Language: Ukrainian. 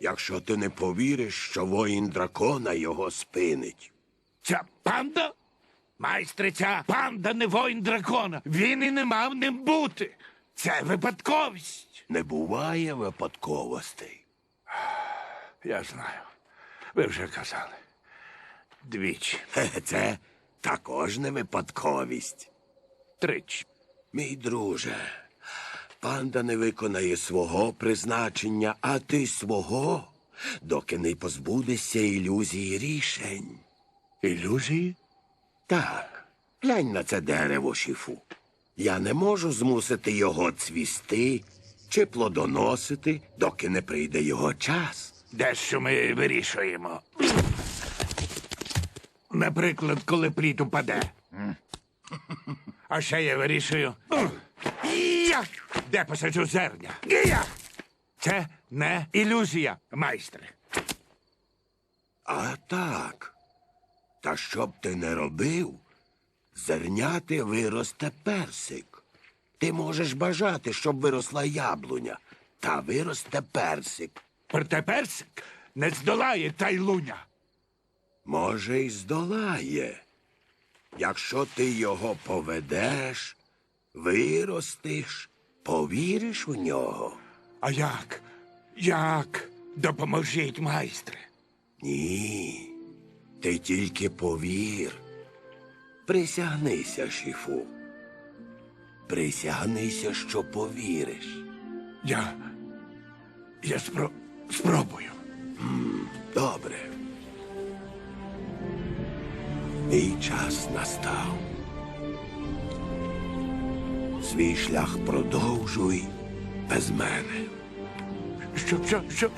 якщо ти не повіриш, що воїн дракона його спинить. Ця панда? Майстре, ця панда не воїн дракона. Він і не мав ним бути. Це випадковість. Не буває випадковостей. Я знаю. Ви вже казали. Двічі, Це також не випадковість. тричі. Мій друже, панда не виконає свого призначення, а ти свого, доки не позбудешся ілюзії рішень. Ілюзії? Так, глянь на це дерево шіфу. Я не можу змусити його цвісти чи плодоносити, доки не прийде його час. Дещо ми вирішуємо. Наприклад, коли плід упаде. А ще я вирішую. Я! Де посаджу зерня? Я! Це не ілюзія, майстре. А так. Та що б ти не робив, зерняти виросте персик. Ти можеш бажати, щоб виросла яблуня, та виросте персик. Проте персик не здолає тайлуня. Може, й здолає. Якщо ти його поведеш, виростиш, повіриш у нього. А як? Як? Допоможіть, майстре. Ні. Ти тільки повір. Присягнися, шіфу. Присягнися, що повіриш. Я. Я спро... спробую. Добре. Мій час настав. Свій шлях продовжуй без мене. Що, що, що,